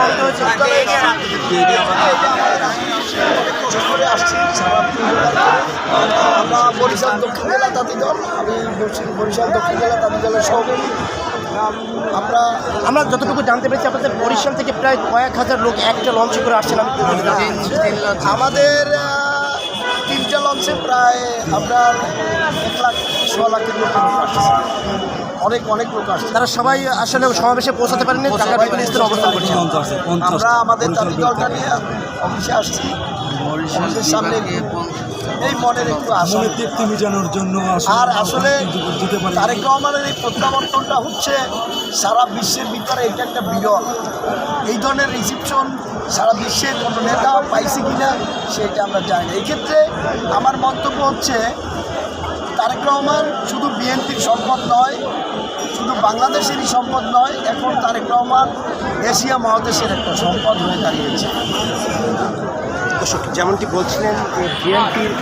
আমরা আমি আমরা আমরা যতটুকু জানতে পেরেছি, আপনাদের বরিশাল থেকে প্রায় কয়েক হাজার লোক একটা লঞ্চে করে আসছেন। আমাদের তিনটা লঞ্চে প্রায় আপনার এক লাখ, ছ লাখের লোক আসছে। অনেক অনেক লোক আসছে। তারা সবাই আসলে সমাবেশে পৌঁছাতে পারেনি ঢাকা বিভিন্ন স্তরে অবস্থান করছেন আমরা আমাদের তাঁতি দলটা নিয়ে অফিসে আসছি। অফিসের সামনে এই মনের একটু আসলে তৃপ্তি মেটানোর জন্য আর আসলে তারেক রহমানের এই প্রত্যাবর্তনটা হচ্ছে সারা বিশ্বের ভিতরে এটা একটা বিরল। এই ধরনের রিসিপশন সারা বিশ্বের কোনো নেতা পাইছে কিনা সেটা আমরা জানি না। এই ক্ষেত্রে আমার মন্তব্য হচ্ছে তারেক রহমান শুধু বিএনপির সম্পদ নয় শুধু বাংলাদেশেরই সম্পদ নয়, এখন তারেক রহমান এশিয়া মহাদেশের একটা সম্পদ হয়ে দাঁড়িয়েছে। যেমনটি বলছিলেন, যে বিএনপির